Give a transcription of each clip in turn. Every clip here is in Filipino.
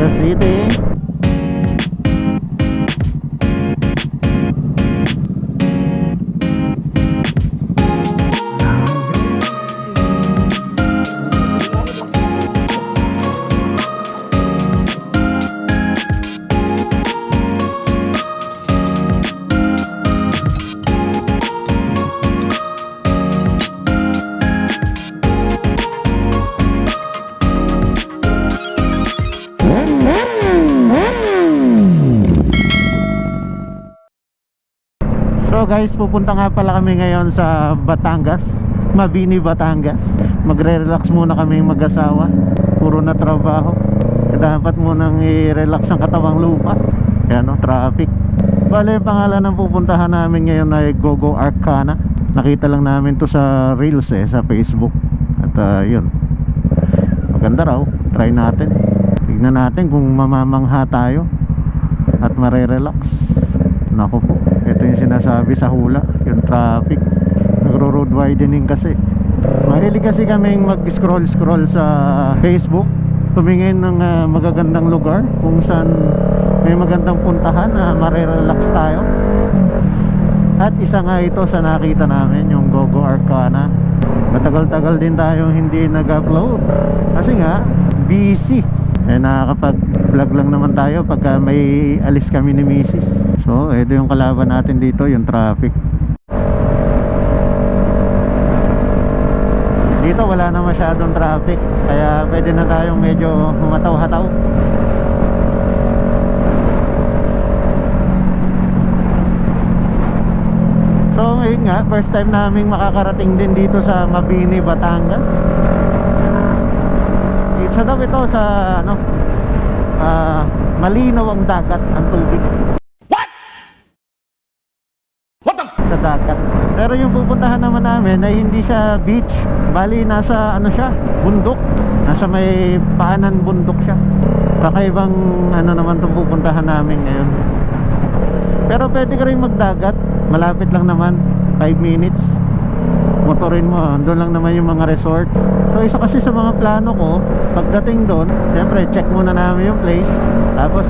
Batangas City. Guys, pupunta nga pala kami ngayon sa Batangas Mabini, Batangas. Magre-relax muna kami mag-asawa. Puro na trabaho. Dapat munang i-relax ang katawang lupa. Kaya no, traffic. Bale, pangalan ng pupuntahan namin ngayon ay Gogo Arcana. Nakita lang namin to sa Reels eh, sa Facebook. At ah, yun. Maganda raw, try natin. Tignan natin kung mamamangha tayo At marerelax. Nako po, sinasabi sa hula, yung traffic. Nagro-road widening kasi. Mahilig kasi kaming mag-scroll-scroll sa Facebook, tumingin ng ah, magagandang lugar kung saan may magandang puntahan na marerelax tayo. At isa nga ito sa nakita namin, yung Gogo Arcana. Matagal-tagal din tayong hindi nag-upload. Kasi nga, busy. Eh nakakapag-vlog lang naman tayo pagka may alis kami ni Mrs. So, ito yung kalaban natin dito, yung traffic. Dito wala na masyadong traffic, kaya pwede na tayong medyo humataw-hataw. So, ngayon nga, first time naming makakarating din dito sa Mabini, Batangas. Isa daw ito sa ano ah, malinaw ang dagat ang tubig. Sa dagat. Pero yung pupuntahan naman namin ay hindi siya beach. Bali nasa ano siya, bundok. Nasa may paanan bundok siya. Kakaibang ano naman itong pupuntahan namin ngayon. Pero pwede ka rin magdagat. Malapit lang naman. 5 minutes. Motorin mo. Doon lang naman yung mga resort. So isa kasi sa mga plano ko, pagdating doon, siyempre check muna namin yung place. Tapos,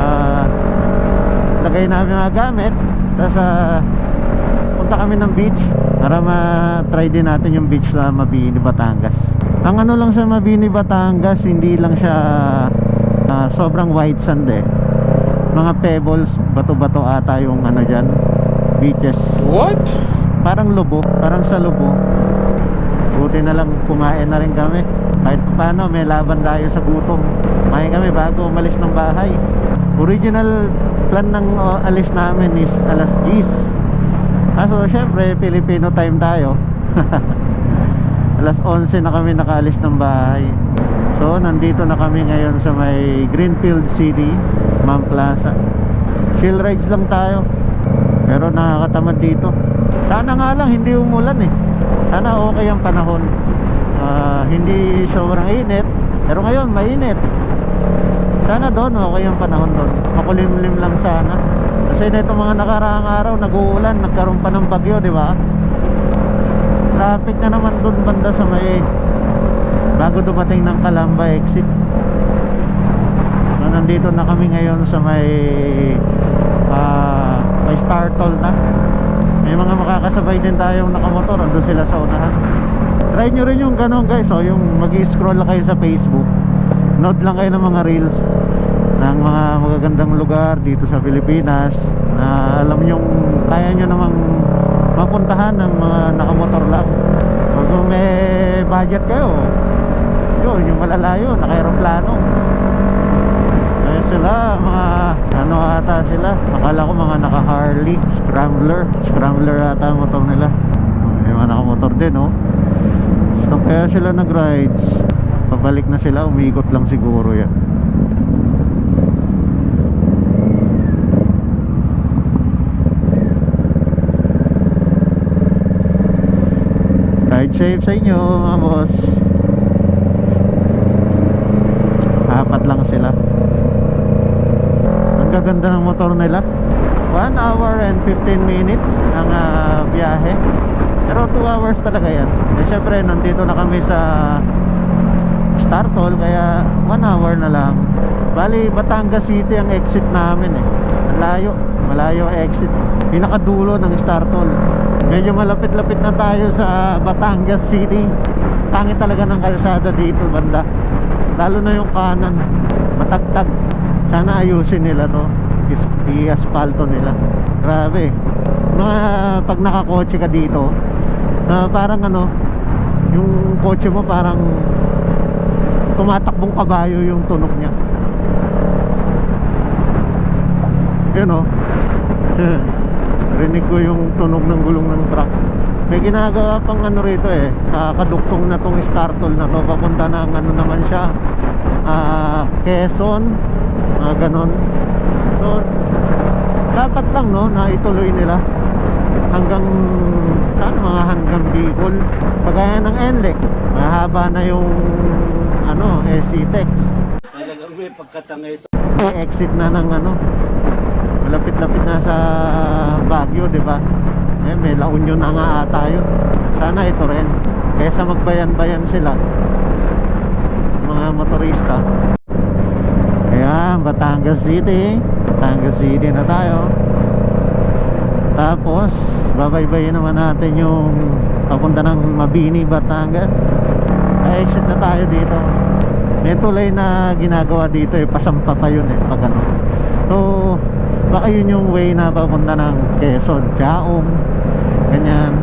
ah, lagay namin mga gamit. Tapos, ah, punta kami ng beach para ma-try din natin yung beach sa Mabini, Batangas. Ang ano lang sa Mabini, Batangas, hindi lang siya ah, sobrang white sand eh. Mga pebbles, bato-bato ata yung ano dyan, beaches. What? Parang lubo, parang sa lubo. Buti na lang kumain na rin kami. Kahit pa paano, may laban tayo sa gutom. Kumain kami bago umalis ng bahay. Original plan ng uh, alis namin is alas 10. Kaso syempre, Filipino time tayo. alas 11 na kami nakaalis ng bahay. So, nandito na kami ngayon sa may Greenfield City, Mount Plaza. Chill rides lang tayo. Pero nakakatamad dito. Sana nga lang hindi umulan eh. Sana okay ang panahon. Ah, hindi sobrang init. Pero ngayon mainit. Sana doon okay ang panahon doon. Makulimlim lang sana. Kasi nito mga nakaraang araw nag-uulan, nagkaroon pa ng bagyo, di ba? Traffic na naman doon banda sa may bago dumating ng Calamba exit. So, nandito na kami ngayon sa may ah, may Star Toll na. May mga makakasabay din tayong nakamotor, andun sila sa unahan. Try nyo rin yung ganun guys, oh, yung mag-scroll lang kayo sa Facebook. Note lang kayo ng mga reels ng mga magagandang lugar dito sa Pilipinas na alam yung kaya nyo namang mapuntahan ng mga nakamotor lang. O kung may budget kayo, yun, yung malalayo, naka-aeroplano. Ayun sila, mga ano ata sila. Akala ko mga naka Harley, Scrambler. Scrambler ata ang motor nila. May mga nakamotor din, oh. So kaya sila nag-rides. Pabalik na sila, umikot lang siguro yan. Safe sa inyo, mga boss. Apat lang sila. Ang gaganda ng motor nila. 1 hour and 15 minutes ang ah, biyahe. Pero 2 hours talaga yan. Eh syempre, nandito na kami sa Star Toll kaya 1 hour na lang bali Batangas City ang exit namin eh layo malayo exit. Pinakadulo ng Star Toll. Medyo malapit-lapit na tayo sa Batangas City. Tangi talaga ng kalsada dito banda. Lalo na yung kanan. Matagtag. Sana ayusin nila to. I-asfalto nila. Grabe. Mga pag nakakotse ka dito na parang ano yung kotse mo parang tumatakbong kabayo yung tunog niya yun o rinig ko yung tunog ng gulong ng truck. May ginagawa pang ano rito eh. Ah, kaduktong na tong startol na to. Papunta ng ano naman siya. Ah, Quezon. Mga ganon. So dapat lang no na ituloy nila. Hanggang saan? Mga hanggang Bicol. Pagaya ng NLEX mahaba na yung ano SC-Tex Talagang may pagkatanga ito. exit na ng ano malapit-lapit na sa Baguio di ba? Eh, may La Union na nga ata yun. Sana ito rin. Kaysa magbayan-bayan sila. Mga motorista. Ayan, Batangas City. Batangas City na tayo. Tapos babaybayin naman natin yung papunta ng Mabini, Batangas. Ay exit na tayo dito. May tulay na ginagawa dito eh. Pasampa pa yun eh pag ano. So baka yun yung way na papunta ng Quezon, Chaong ganyan.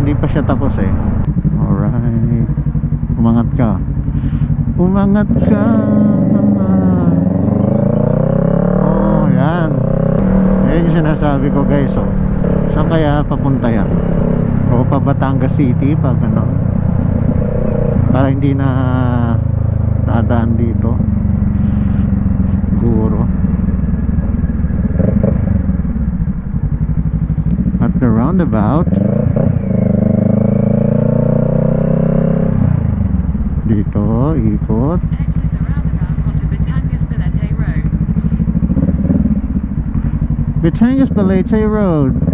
Hindi pa siya tapos eh. Alright. Umangat ka. Umangat ka oh yan. Yan yung sinasabi ko guys oh. Saan kaya papunta yan? O pa Batangas City pag ano para hindi na dadaan dito roundabout dito ikot. Exit the roundabout onto Batangas Bilete Road. Batangas Balete Road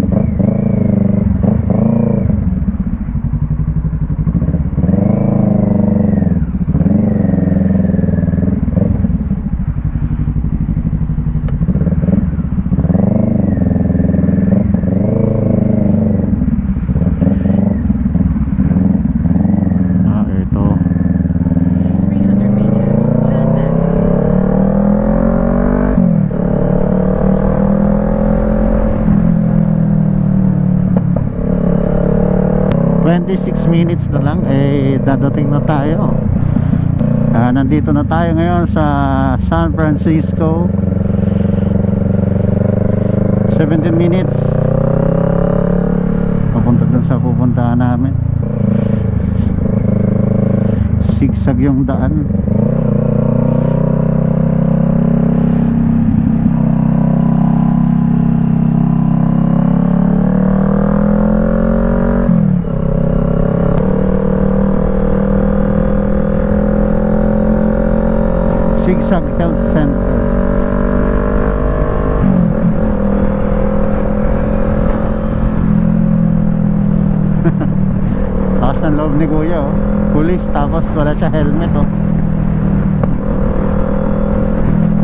minutes na lang eh dadating na tayo. Ah, nandito na tayo ngayon sa San Francisco. 17 minutes. Papunta dun sa pupuntahan namin. Sigsag yung daan Sigsag Health Center Lakas ng loob ni Kuya oh. Police tapos wala siya helmet oh.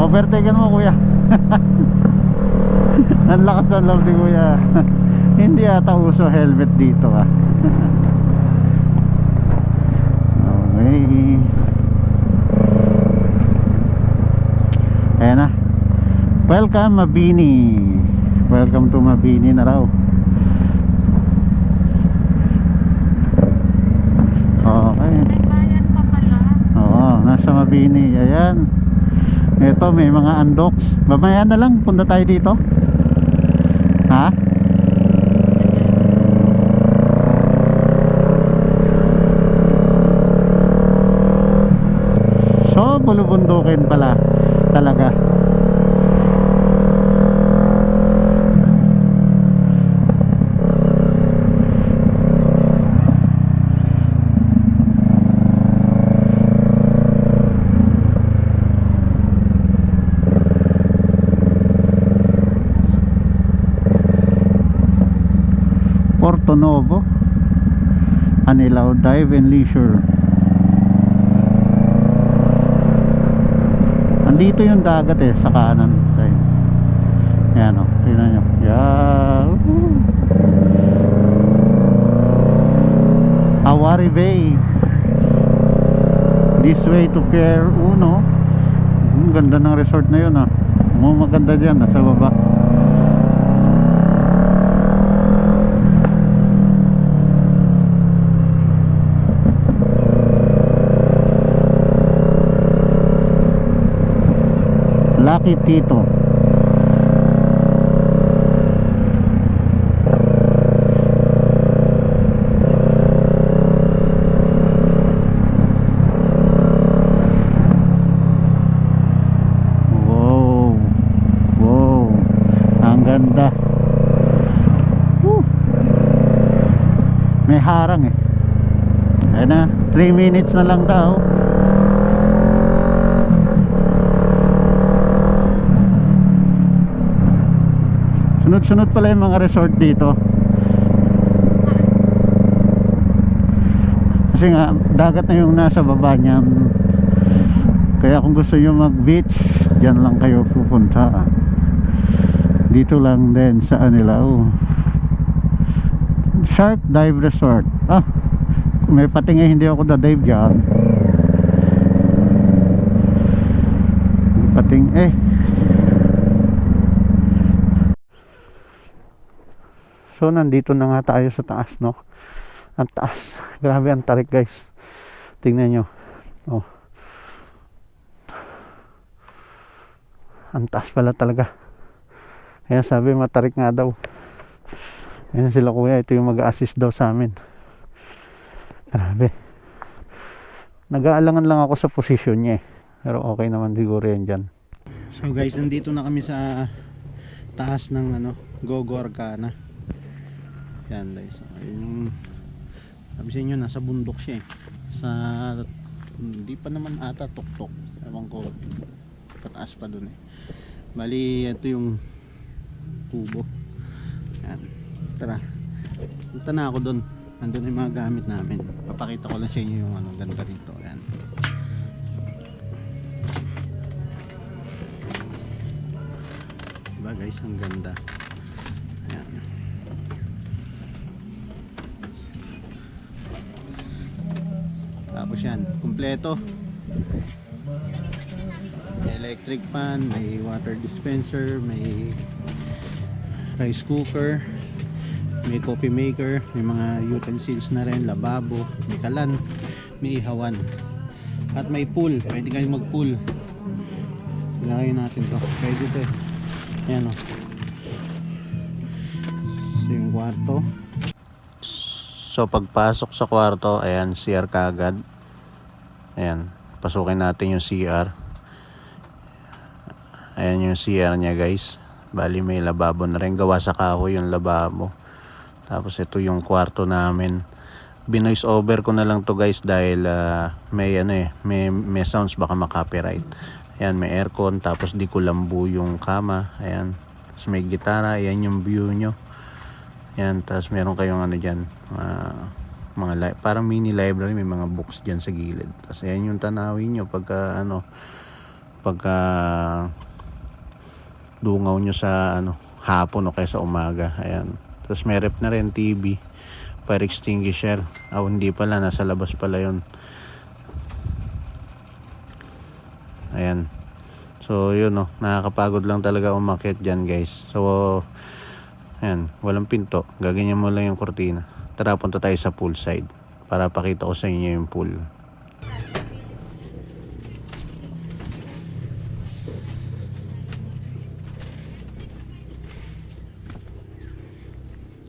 Overtaken mo Kuya. Ang lakas ng loob ni Kuya. Hindi ata uso helmet dito ah. okay. Ayan na. Welcome Mabini. Welcome to Mabini na raw. Okay. Oo, nasa Mabini. Ayan. Ito, may mga undocs. Mamaya na lang, punta tayo dito. Ha? So, bulubundukin pala. Talaga. Porto Novo Anilaw Dive and Leisure Andito yung dagat eh, sa kanan. Ayun. Yan o, tingnan nyo. Yan. Awari Bay. This way to Pier 1. Ang ganda ng resort na yun ah. Maganda dyan, nasa baba. Lucky Tito. Wow. Wow. Ang ganda. Woo. May harang eh. Ayan na. 3 minutes na lang daw. Sunod-sunod pala yung mga resort dito. Kasi nga, dagat na yung nasa baba niyan. Kaya kung gusto nyo mag beach, dyan lang kayo pupunta. Dito lang din sa nila. Oh. Shark Dive Resort. Ah, may patingin hindi ako da-dive dyan. Pating eh. So nandito na nga tayo sa taas no. Ang taas. Grabe ang tarik guys. Tingnan nyo. Oh. Ang taas pala talaga. Kaya sabi matarik nga daw. Ayan sila kuya. Ito yung mag-assist daw sa amin. Grabe. Nag-aalangan lang ako sa posisyon niya eh. Pero okay naman siguro yan dyan. So guys, nandito na kami sa taas ng ano, Gogo Arcana. Yan guys. Yung sabi sa inyo nasa bundok siya eh. Sa hindi pa naman ata tuktok. Ewan ko pataas pa dun eh. Bali ito yung kubo. Yan. Tara. Punta na ako dun. Nandun yung mga gamit namin. Papakita ko lang sa inyo yung ano ganda rito. Yan. Diba guys, ang ganda. Tapos yan, kumpleto. May electric fan, may water dispenser, may rice cooker, may coffee maker, may mga utensils na rin, lababo, may kalan, may ihawan. At may pool, pwede kayong mag-pool. Ilagay natin to. Pwede to eh. Ayan o. So yung kwarto. So pagpasok sa kwarto, ayan, CR kagad. Ayan, pasukin natin yung CR. Ayan yung CR niya guys. Bali may lababo na rin. Gawa sa kahoy yung lababo. Tapos ito yung kwarto namin. Binoise over ko na lang to guys dahil ah, may ano eh, may, may sounds baka makopyright. Ayan, may aircon tapos di ko lambu yung kama. Ayan. Tapos may gitara, ayan yung view nyo. Ayan, tapos meron kayong ano dyan, ah, mga li- parang mini library, may mga books dyan sa gilid. Tapos ayan yung tanawin nyo pagka ano, pagka dungaw nyo sa ano, hapon o kaya sa umaga. Ayan. Tapos may rep na rin TV, fire extinguisher. Ah, hindi pala, nasa labas pala yon Ayan. So, yun oh, nakakapagod lang talaga umakyat dyan guys. So, ayan, walang pinto. Gaganyan mo lang yung kortina. Tara, punta tayo sa pool side para pakita ko sa inyo yung pool.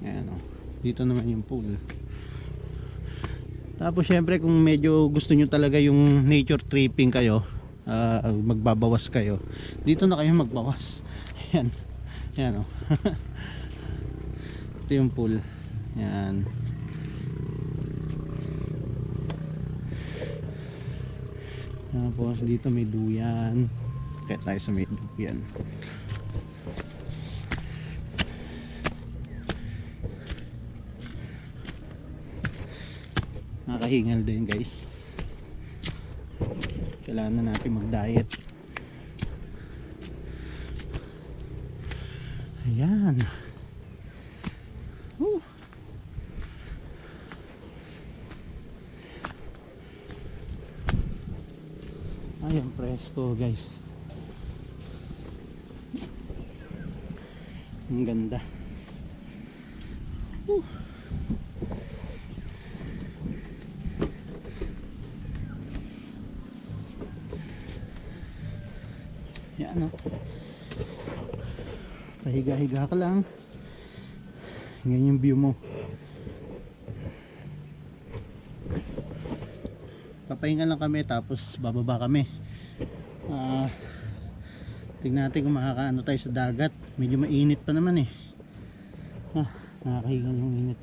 Ayan oh. Dito naman yung pool. Tapos syempre kung medyo gusto nyo talaga yung nature tripping kayo, ah, magbabawas kayo. Dito na kayo magbawas. Ayan. Ayan oh. Ito yung pool. Yan. Tapos dito may duyan. Kaya tayo sa may duyan. Nakahingal din guys. Kailangan na natin mag-diet. Ayan. Ayan. Presko guys. Ang ganda. Woo. Yan o. Pahiga-higa ka lang. Ganyan yung view mo. Papahinga lang kami tapos bababa kami. Ah, tingnan natin kung makakaano tayo sa dagat. Medyo mainit pa naman eh. Ah, nakakahinga yung init.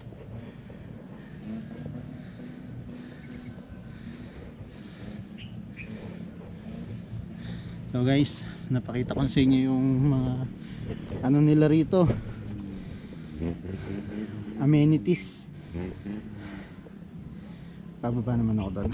So guys, napakita ko sa inyo yung mga ano nila rito. Amenities. Pababa naman ako doon.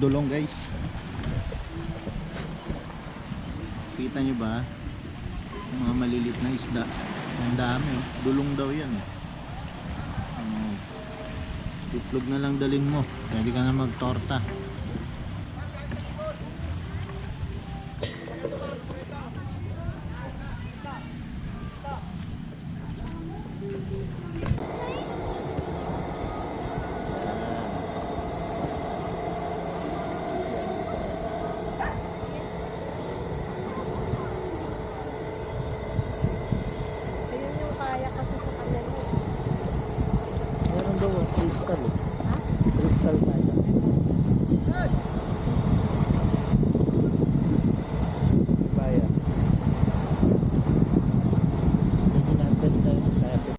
Dulong guys. Kita nyo ba? Mga malilit na isda. Ang dami. oh. Dulong daw yan. Ano, itlog na lang dalin mo. Pwede ka na magtorta. Ayun yung kaya kasi sa kanya niya. Meron daw crystal eh. Ha? Crystal kaya. Kaya. Pwede natin tayo masabi.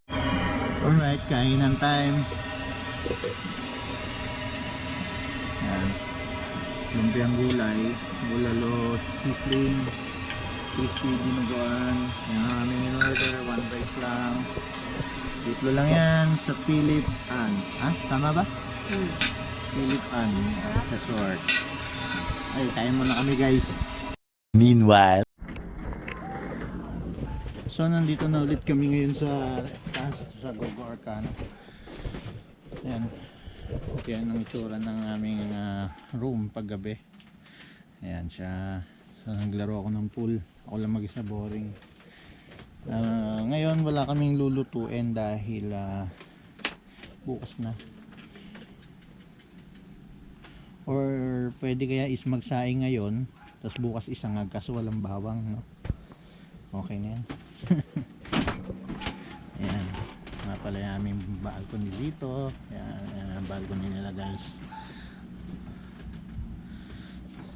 Alright, kainan time. Yan. Lumpiang gulay, bulalo, sisling, crispy dinuguan. Yan ang aming in-order, one rice lang. Dito lang yan sa Philip Ann. Ha? Tama ba? Hmm. Philip Ann Resort. Ay, kain muna kami guys. Meanwhile. So nandito na ulit kami ngayon sa sa Gogo Arcana. Ayan. Yan ang itsura ng aming ah, room paggabi. Ayan siya. So naglaro ako ng pool. Ako lang mag-isa boring. Ah, ngayon wala kaming lulutuin dahil ah, bukas na. Or pwede kaya is magsaing ngayon tapos bukas isangag kaso walang bawang no. Okay na yan. Ayan. Nga pala yung aming balcony dito. Ayan ang balcony nila guys.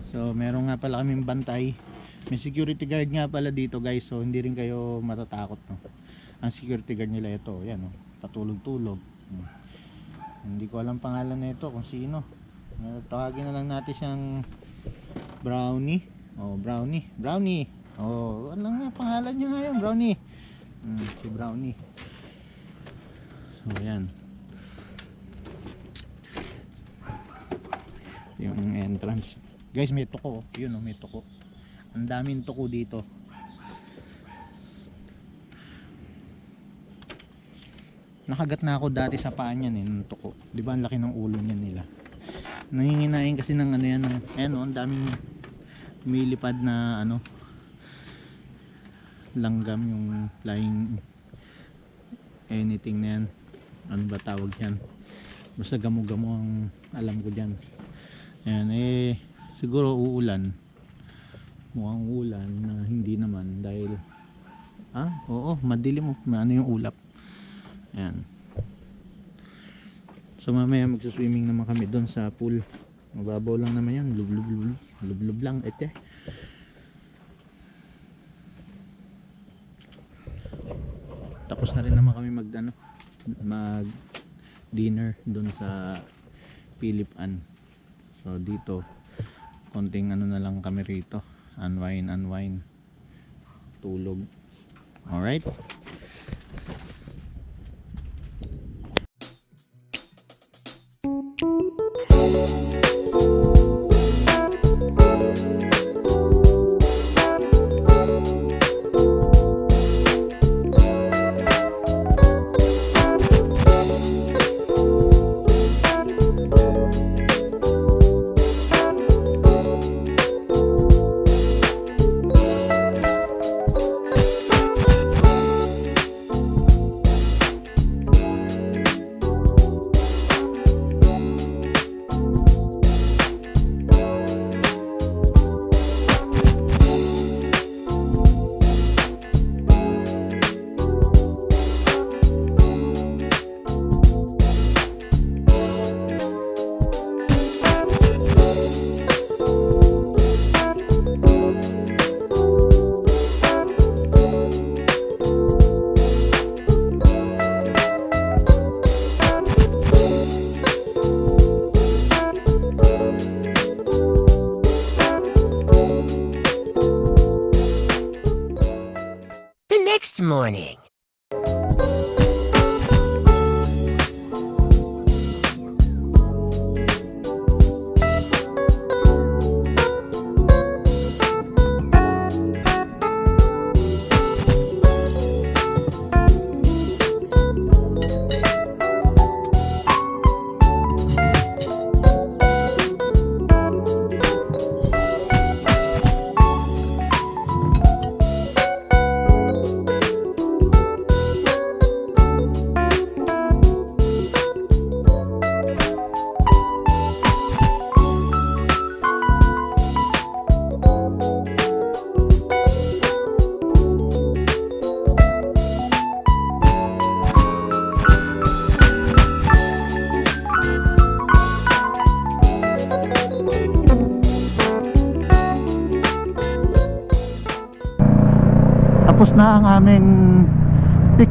So, meron nga pala kaming bantay. May security guard nga pala dito guys. So, hindi rin kayo matatakot. No? Ang security guard nila ito. Ayan oh, patulog-tulog. Hmm. Hindi ko alam pangalan na ito kung sino. Tawagin na lang natin siyang Brownie. Oh, Brownie. Brownie. Oh, ano nga pangalan niya ngayon, Brownie. Hmm, si Brownie. So, ayan. Yung entrance. Guys, may tuko. oh. Yun, oh, may tuko. Ang daming tuko dito. Nakagat na ako dati sa paa niyan eh, ng tuko. Di ba ang laki ng ulo niyan nila. Nanginginain kasi ng ano yan, ng, ayan oh, ang daming lumilipad na ano, langgam yung flying anything na yan. Ano ba tawag yan? Basta gamo-gamo ang alam ko dyan. Ayan, eh, siguro uulan. Mukhang ulan na hindi naman dahil Ah, oo, madilim mo. Ano yung ulap. Ayan. So mamaya magsiswimming naman kami doon sa pool. Mababaw lang naman yan. Lub lub lub. Lub lub lang. Ete. Tapos na rin naman kami mag ano, mag dinner doon sa Philip Ann. So dito konting ano na lang kami rito. Unwind, unwind. Tulog. Alright.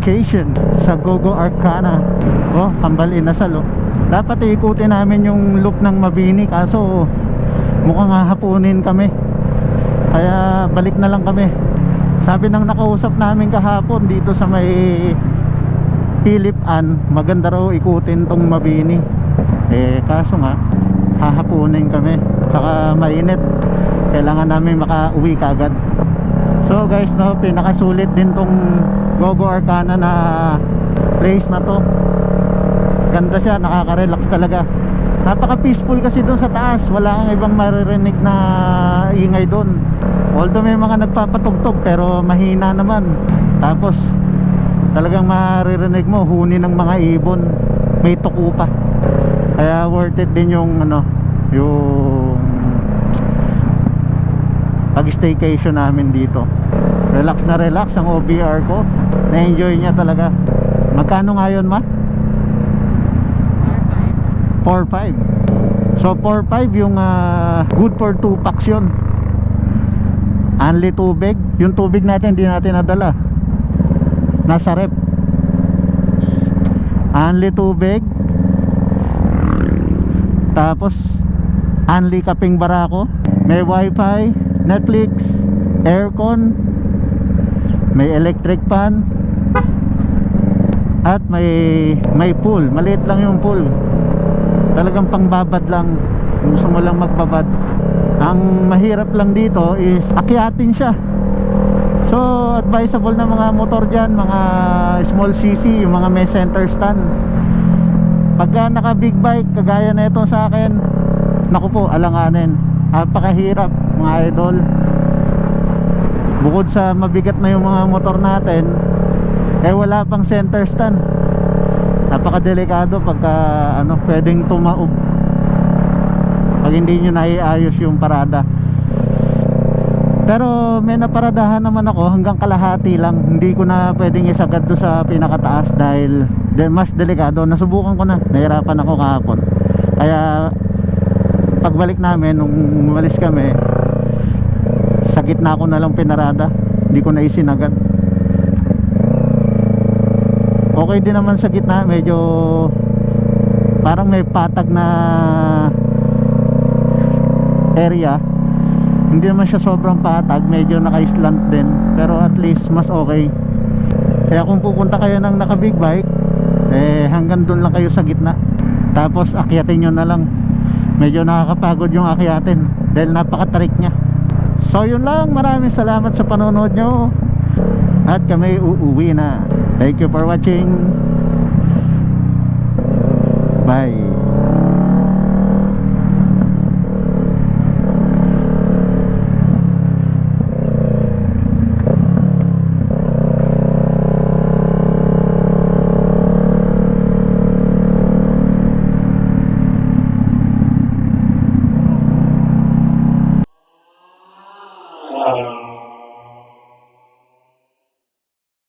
Vacation sa Gogo Arcana. Oh, Kambal Inasal oh. Dapat iikutin namin yung loop ng Mabini kaso mukhang hahapunin kami. Kaya balik na lang kami. Sabi ng nakausap namin kahapon dito sa may Philip Ann, maganda raw ikutin tong Mabini. Eh kaso nga hahapunin kami. Saka mainit. Kailangan namin makauwi kagad. So guys, no, pinakasulit din tong Gogo Arcana na place na to. Ganda siya, nakaka-relax talaga. Napaka peaceful kasi doon sa taas. Wala kang ibang maririnig na ingay doon. Although may mga nagpapatugtog pero mahina naman. Tapos talagang maririnig mo huni ng mga ibon. May tuko pa. Kaya worth it din yung ano, yung pag-staycation namin dito. Relax na relax ang OBR ko. Na-enjoy niya talaga. Magkano nga yun, ma? 4-5. So 4-5 yung ah, good for 2 packs yun. Only tubig. Yung tubig natin hindi natin nadala. Nasa rep. Only tubig. Tapos only kaping barako. May wifi, Netflix, aircon, may electric fan, at may may pool. Maliit lang yung pool. Talagang pangbabad lang. Gusto mo lang magbabad. Ang mahirap lang dito is akyatin siya. So advisable na mga motor dyan mga small cc yung mga may center stand pagka naka big bike kagaya na ito sa akin naku po alanganin napakahirap mga idol bukod sa mabigat na yung mga motor natin eh wala pang center stand. Napakadelikado pagka ano pwedeng tumaob. Pag hindi nyo naiayos yung parada. Pero may naparadahan naman ako hanggang kalahati lang. Hindi ko na pwedeng isagad do sa pinakataas dahil de, mas delikado. Nasubukan ko na. Nahirapan ako kahapon. Kaya pagbalik namin nung umalis kami gitna ko na lang pinarada. Hindi ko na isinagad okay din naman sa gitna medyo parang may patag na area. Hindi naman siya sobrang patag medyo naka-slant din pero at least mas okay. Kaya kung pupunta kayo ng naka big bike eh hanggang doon lang kayo sa gitna. Tapos akyatin nyo na lang. Medyo nakakapagod yung akyatin dahil napakatarik nya so yun lang. Maraming salamat sa panonood nyo. At kami uuwi na. Thank you for watching. Bye